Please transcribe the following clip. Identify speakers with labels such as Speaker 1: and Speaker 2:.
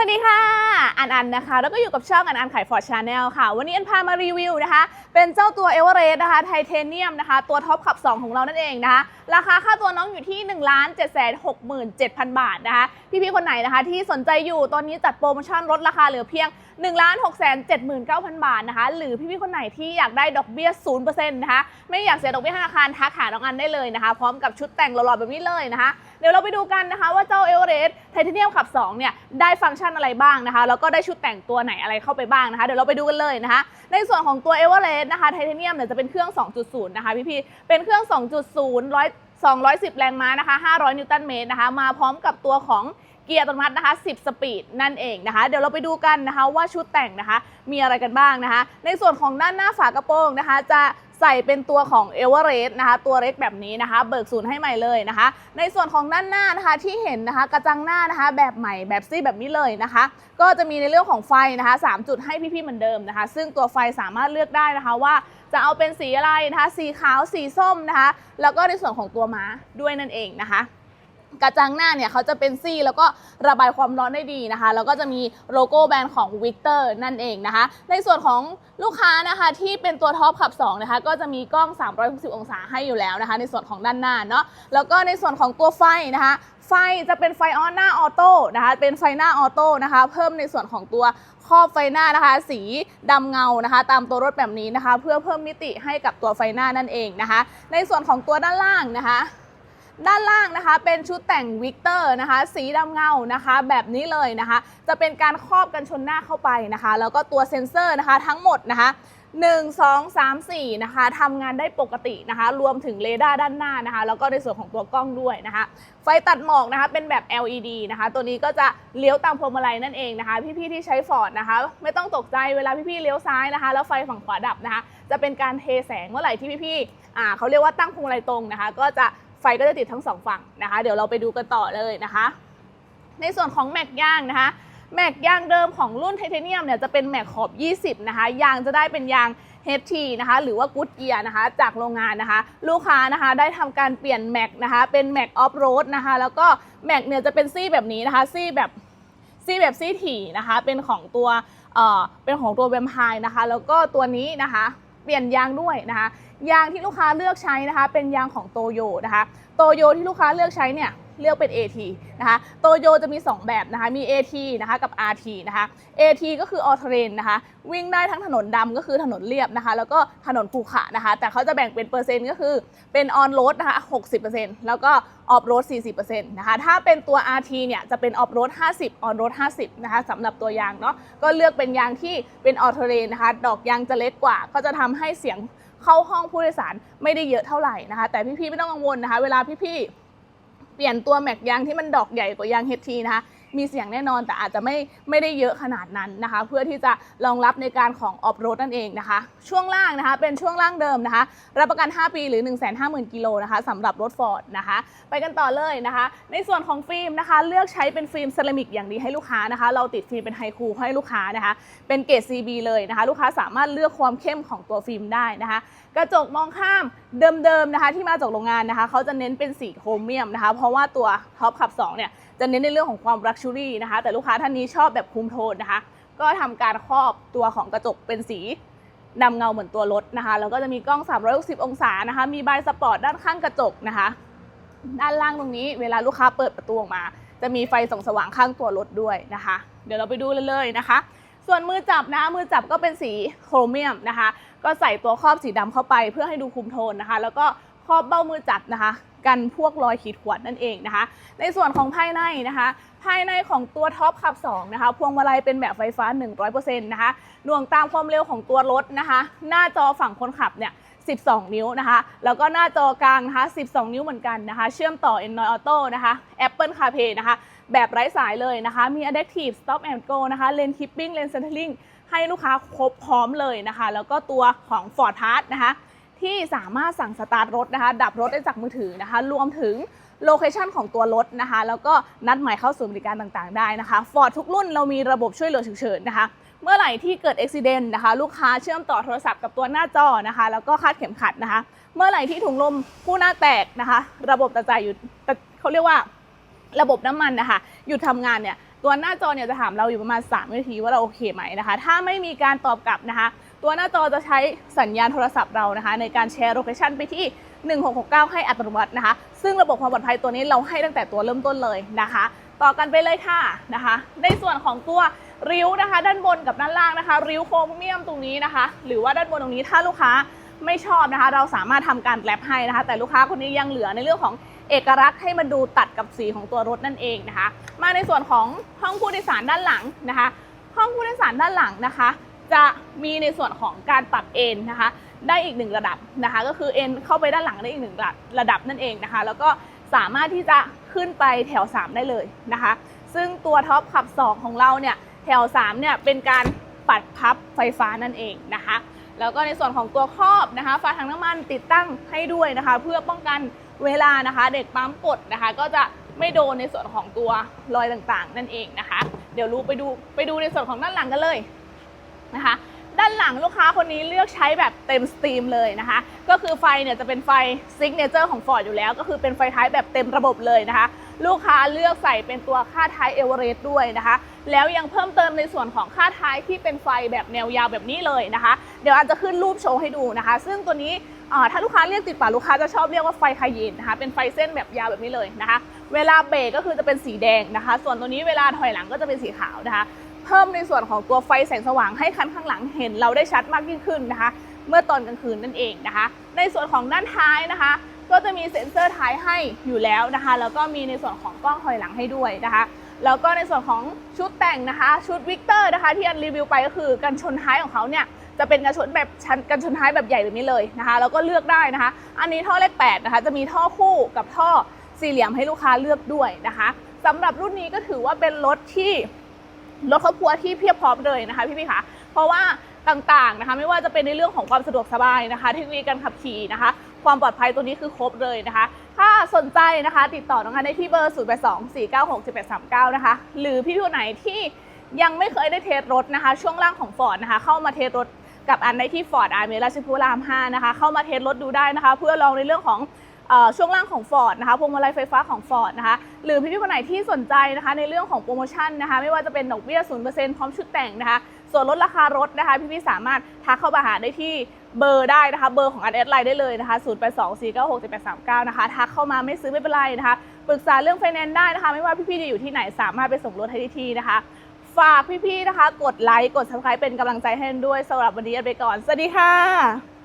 Speaker 1: สวัสดีค่ะ อันอันนะคะ แล้วก็อยู่กับช่องอันอันขายฟอร์ดชาแนลค่ะ วันนี้อันพามารีวิวนะคะ เป็นเจ้าตัวเอเวอเรสต์นะคะไทเทเนียมนะคะ ตัวท็อปขับ 2 ของเรานั่นเองนะคะ ราคาค่าตัวน้องอยู่ที่ 1 7 6 7 0 0 0 บาทนะคะ พี่ๆ คนไหนนะคะ ที่สนใจอยู่ตอนนี้จัดโปรโมชั่นลดราคาเหลือเพียง 1 6 7 9 0 0 0 บาทนะคะ หรือพี่ๆ คนไหนที่อยากได้ดอกเบี้ย0%นะคะ ไม่อยากเสียดอกเบี้ยธนาคารทักหาน้องอันได้เลยนะคะ พร้อมกับชุดแต่งหล่อๆแบบนี้เลยนะคะเดี๋ยวเราไปดูกันนะคะว่าเจ้าเอเวอเรสต์ไทเทเนียมขับ2เนี่ยได้ฟังก์ชันอะไรบ้างนะคะแล้วก็ได้ชุดแต่งตัวไหนอะไรเข้าไปบ้างนะคะ เดี๋ยวเราไปดูกันเลยนะคะ ในส่วนของตัวเอเวอเรสต์นะคะไทเทเนียมเนี่ยจะเป็นเครื่อง 2.0 นะคะพี่ๆเป็นเครื่อง 2.0 100 210 แรงม้านะคะ 500 นิวตันเมตรนะคะ มาพร้อมกับตัวของเกียร์อัตโนมัตินะคะ 10 สปีดนั่นเองนะคะ เดี๋ยวเราไปดูกันนะคะว่าชุดแต่งนะคะ มีอะไรกันบ้างนะคะ ในส่วนของด้านหน้าฝากระโปรงนะคะ จะ ใส่เป็นตัวของเอเวอเรสต์นะคะตัวเล็กแบบนี้นะคะ เบิกศูนย์ให้ใหม่เลยนะคะ ในส่วนของด้านหน้านะคะที่เห็นนะคะกระจังหน้านะคะ แบบใหม่แบบซี่แบบนี้เลยนะคะ ก็จะมีในเรื่องของไฟนะคะ3จุดให้พี่ๆเหมือนเดิมนะคะ ซึ่งตัวไฟสามารถเลือกได้นะคะว่าจะเอาเป็นสีอะไรนะคะ สีขาวสีส้มนะคะ แล้วก็ในส่วนของตัวม้าด้วยนั่นเองนะคะ กระจังหน้าเนี่ยเขาจะเป็นซี่แล้วก็ระบายความร้อนได้ดีนะคะ แล้วก็จะมีโลโก้แบรนด์ของ Victor นั่นเองนะคะ ในส่วนของลูกค้านะคะที่เป็นตัวท็อปขับ2นะคะก็จะมีกล้อง 360 องศาให้อยู่แล้วนะคะ ในส่วนของด้านหน้าเนาะแล้วก็ในส่วนของตัวไฟนะคะไฟจะเป็นไฟออนหน้าออโต้นะคะเป็นไฟหน้าออโต้นะคะเพิ่มในส่วนของตัวครอบไฟหน้านะคะ สีดำเงานะคะ ตามตัวรถแบบนี้นะคะ เพื่อเพิ่มมิติให้กับตัวไฟหน้านั่นเองนะคะ ในส่วนของตัวด้านล่างนะคะ ด้านล่างนะคะเป็นชุดแต่งวิกเตอร์นะคะ สีดำเงานะคะ แบบนี้เลยนะคะ จะเป็นการครอบกันชนหน้าเข้าไปนะคะ แล้วก็ตัวเซ็นเซอร์นะคะทั้งหมดนะคะ1 2 3 4นะคะทำงานได้ปกตินะคะ รวมถึงเรดาร์ด้านหน้านะคะ แล้วก็ในส่วนของตัวกล้องด้วยนะคะ ไฟตัดหมอกนะคะเป็นแบบ LED นะคะ ตัวนี้ก็จะเลี้ยวตามพวงมาลัยนั่นเองนะคะ พี่ๆที่ใช้ฟอร์ดนะคะ ไม่ต้องตกใจเวลาพี่ๆเลี้ยวซ้ายนะคะ แล้วไฟฝั่งขวาดับนะคะ จะเป็นการเทแสงเมื่อไหร่ที่พี่ๆอ่าเขาเรียกว่าตั้งพวงมาลัยตรงนะคะ ก็จะ ไฟก็จะติดทั้งสองฝั่งนะคะ เดี๋ยวเราไปดูกันต่อเลยนะคะ ในส่วนของแม็กย่างนะคะแม็กยางเดิมของรุ่นไทเทเนียมเนี่ยจะเป็นแม็กขอบ 20 นะคะ ยางจะได้เป็นยาง HT นะคะ หรือว่า Good Gear นะคะ จากโรงงานนะคะ ลูกค้านะคะได้ทำการเปลี่ยนแม็กนะคะ เป็นแม็กออฟโรดนะคะ แล้วก็แม็กเนี่ยจะเป็นซี่แบบนี้นะคะ ซี่แบบซี่แบบซี่ถี่นะคะ เป็นของตัว เอ่อ เป็นของตัวแวมไพร์นะคะ แล้วก็ตัวนี้นะคะ ปลี่ยนยางด้วยนะคะยางที่ลูกค้าเลือกใช้นะคะ เป็นยางของโตโยนะคะโตโยที่ลูกค้าเลือกใช้เนี่ย เลือกเป็น AT นะคะโตโยจะมี 2 แบบนะคะมี AT นะคะกับ RT นะคะ AT ก็คือ all terrain นะคะวิ่งได้ทั้งถนนดำก็คือถนนเรียบนะคะแล้วก็ถนนภูเขานะคะแต่เขาจะแบ่งเป็นเปอร์เซ็นต์ก็คือเป็น on road นะคะ60%แล้วก็ off road 40%นะคะถ้าเป็นตัว RT เนี่ยจะเป็น off road 50 on road 50นะคะสำหรับตัวยางเนาะก็เลือกเป็นยางที่เป็น all terrain นะคะดอกยางจะเล็กกว่า ก็จะทำให้เสียงเข้าห้องผู้โดยสารไม่ได้เยอะเท่าไหร่นะคะแต่พี่ๆไม่ต้องกังวลนะคะ เวลาพี่ๆ เปลี่ยนตัวแม็กยางที่มันดอกใหญ่กว่ายาง HT นะคะ มีเสียงแน่นอนแต่อาจจะไม่ไม่ได้เยอะขนาดนั้นนะคะ เพื่อที่จะรองรับในการของออฟโรดนั่นเองนะคะ ช่วงล่างนะคะเป็นช่วงล่างเดิมนะคะ รับประกัน 5 ปีหรือ 150,000กิโลนะคะสำหรับรถฟอร์ดนะคะ ไปกันต่อเลยนะคะ ในส่วนของฟิล์มนะคะ เลือกใช้เป็นฟิล์มเซรามิกอย่างดีให้ลูกค้านะคะ เราติดฟิล์มเป็นไฮคูให้ลูกค้านะคะ เป็นเกรด CB เลยนะคะ ลูกค้าสามารถเลือกความเข้มของตัวฟิล์มได้นะคะ กระจกมองข้ามเดิมๆนะคะ ที่มาจากโรงงานนะคะเขาจะเน้นเป็นสีโครเมียมนะคะ เพราะว่าตัวท็อปขับ2เนี่ย จะเน้นในเรื่องของความลักชัวรี่นะคะ แต่ลูกค้าท่านนี้ชอบแบบคุมโทนนะคะ ก็ทำการครอบตัวของกระจกเป็นสีดำเงาเหมือนตัวรถนะคะ แล้วก็จะมีกล้อง 360 องศานะคะ มีบายสปอร์ตด้านข้างกระจกนะคะ ด้านล่างตรงนี้เวลาลูกค้าเปิดประตูออกมา จะมีไฟส่องสว่างข้างตัวรถด้วยนะคะ เดี๋ยวเราไปดูเลยนะคะ ส่วนมือจับนะมือจับก็เป็นสีโครเมียมนะคะ ก็ใส่ตัวครอบสีดำเข้าไปเพื่อให้ดูคุมโทนนะคะ แล้วก็ ครอบเบ้ามือจับนะคะ กันพวกรอยขีดข่วนนั่นเองนะคะ ในส่วนของภายในนะคะ ภายในของตัวท็อปขับ2นะคะ พวงมาลัยเป็นแบบไฟฟ้า 100%นะคะหน่วงตามความเร็วของตัวรถนะคะ หน้าจอฝั่งคนขับเนี่ย12 นิ้วนะคะ แล้วก็หน้าจอกลางนะคะ 12 นิ้วเหมือนกันนะคะ เชื่อมต่อ Android Auto นะคะ Apple CarPlay นะคะ แบบไร้สายเลยนะคะ มี Adaptive Stop and Go นะคะ Lane Keeping Lane Centering ให้ลูกค้าครบพร้อมเลยนะคะ แล้วก็ตัวของ Ford Pass นะคะ ที่สามารถสั่งสตาร์ทรถนะคะ ดับรถได้จากมือถือนะคะ รวมถึงโลเคชันของตัวรถนะคะ แล้วก็นัดหมายเข้าสู่บริการต่างๆ ได้นะคะ Ford ทุกรุ่นเรามีระบบช่วยเหลือฉุกเฉินนะคะ เมื่อไหร่ที่เกิดอุบิเหตุนะคะ ลูกค้าเชื่อมต่อโทรศัพท์กับตัวหน้าจอนะคะ แล้วก็คาดเข็มขัดนะคะ เมื่อไหร่ที่ถุงลมคู่หน้าแตกนะคะ ระบบตัดจ่ายอยู่ตัดเขาเรียกว่าระบบน้ำมันนะคะหยุดทำงานเนี่ย ตัวหน้าจอเนี่ยจะถามเราอยู่ประมาณ 3 นาทีว่าเราโอเคไหมนะคะ ถ้าไม่มีการตอบกลับนะคะ ตัวหน้าจอจะใช้สัญญาณโทรศัพท์เรานะคะ ในการแชร์โลเคชันไปที่ 1669 ให้อัตโนมัตินะคะ ซึ่งระบบความปลอดภัยตัวนี้เราให้ตั้งแต่ตัวเริ่มต้นเลยนะคะ ต่อกันไปเลยค่ะนะคะ ในส่วนของตัวริ้วนะคะ ด้านบนกับด้านล่างนะคะ ริ้วโครเมียมตรงนี้นะคะ หรือว่าด้านบนตรงนี้ถ้าลูกค้าไม่ชอบนะคะ เราสามารถทำการแรปให้นะคะ แต่ลูกค้าคนนี้ยังเหลือในเรื่องของ เอกลักษณ์ให้มันดูตัดกับสีของตัวรถนั่นเองนะคะ มาในส่วนของห้องผู้โดยสารด้านหลังนะคะ ห้องผู้โดยสารด้านหลังนะคะ จะมีในส่วนของการปรับเอนนะคะ ได้อีกหนึ่งระดับนะคะ ก็คือเอ็นเข้าไปด้านหลังได้อีกหนึ่งระระดับนั่นเองนะคะ แล้วก็สามารถที่จะขึ้นไปแถว 3 ได้เลยนะคะ ซึ่งตัวท็อปขับ 2 ของเราเนี่ยแถว 3 เนี่ยเป็นการปัดพับไฟฟ้านั่นเองนะคะ แล้วก็ในส่วนของตัวครอบนะคะฝาถังน้ำมันติดตั้งให้ด้วยนะคะ เพื่อป้องกัน เวลานะคะ เด็กปั๊มกดนะคะ ก็จะไม่โดนในส่วนของตัวรอยต่างๆ นั่นเองนะคะ เดี๋ยวรู้ไปดูไปดูในส่วนของด้านหลังกันเลยนะคะด้านหลังลูกค้าคนนี้เลือกใช้แบบเต็มสตรีมเลยนะคะ ก็คือไฟเนี่ยจะเป็นไฟซิกเนเจอร์ของ Ford อยู่แล้ว ก็คือเป็นไฟท้ายแบบเต็มระบบเลยนะคะ ลูกค้าเลือกใส่เป็นตัวค่าท้ายเอเวอเรสต์ด้วยนะคะ แล้วยังเพิ่มเติมในส่วนของค่าท้ายที่เป็นไฟแบบแนวยาวแบบนี้เลยนะคะ เดี๋ยวอาจจะขึ้นรูปโชว์ให้ดูนะคะ ซึ่งตัวนี้ ถ้าลูกค้าเรียกติดปากลูกค้าจะชอบเรียกว่าไฟคาเยนนะคะเป็นไฟเส้นแบบยาวแบบนี้เลยนะคะ เวลาเบรกก็คือจะเป็นสีแดงนะคะ ส่วนตัวนี้เวลาถอยหลังก็จะเป็นสีขาวนะคะ เพิ่มในส่วนของตัวไฟแสงสว่างให้คันข้างหลังเห็นเราได้ชัดมากยิ่งขึ้นนะคะ เมื่อตอนกลางคืนนั่นเองนะคะ ในส่วนของด้านท้ายนะคะ ก็จะมีเซ็นเซอร์ท้ายให้อยู่แล้วนะคะ แล้วก็มีในส่วนของกล้องถอยหลังให้ด้วยนะคะแล้วก็ในส่วนของชุดแต่งนะคะ ชุดวิกเตอร์นะคะ ที่อันรีวิวไปก็คือกันชนท้ายของเขาเนี่ย จะเป็นกันชนแบบชั้นกันชนท้ายแบบใหญ่แบบนี้เลยนะคะ แล้วก็เลือกได้นะคะ อันนี้ท่อเลข8นะคะ จะมีท่อคู่กับท่อสี่เหลี่ยมให้ลูกค้าเลือกด้วยนะคะสำหรับรุ่นนี้ก็ถือว่าเป็นรถที่รถครอบครัวที่เพียบพร้อมเลยนะคะพี่พี่คะเพราะว่าต่างๆนะคะ ไม่ว่าจะเป็นในเรื่องของความสะดวกสบายนะคะเทคโนโลยีการขับขี่นะคะ ความปลอดภัยตัวนี้คือครบเลยนะคะ ถ้าสนใจนะคะติดต่อน้องกันได้ที่เบอร์ 0 8 2 4 9 6 7 8 3 9 นะคะ หรือพี่ผู้ไหนที่ยังไม่เคยได้เทสรถนะคะ ช่วงล่างของ Ford นะคะ เข้ามาเทสรถ กับอันได้ที่ Ford อาร์เมราชพฤกษ์ราม 5 นะคะ เข้ามาเทสรถดูได้นะคะ เพื่อลองในเรื่องของอช่วงล่างของ Ford นะคะพวงมาลัยไฟฟ้าของ Ford นะคะ หรือพี่ๆคนไหนที่สนใจนะคะในเรื่องของโปรโมชั่นนะคะ ไม่ว่าจะเป็นดอกเบี้ย 0%พร้อมชุดแต่งนะคะ ส่วนลดราคารถนะคะ พี่ๆสามารถทักเข้ามาหาได้ที่เบอร์ได้นะคะ เบอร์ของอันแอดไลน์ได้เลยนะคะ 0824967839 นะคะ ทักเข้ามาไม่ซื้อไม่เป็นไรนะคะ ปรึกษาเรื่องไฟแนนซ์ได้นะคะ ไม่ว่าพี่ๆจะอยู่ที่ไหนสามารถไปส่งรถให้ที่นะคะ ฝากพี่ๆนะคะ กดไลค์ กด subscribe เป็นกำลังใจให้ด้วยสำหรับวันนี้ไปก่อน สวัสดีค่ะ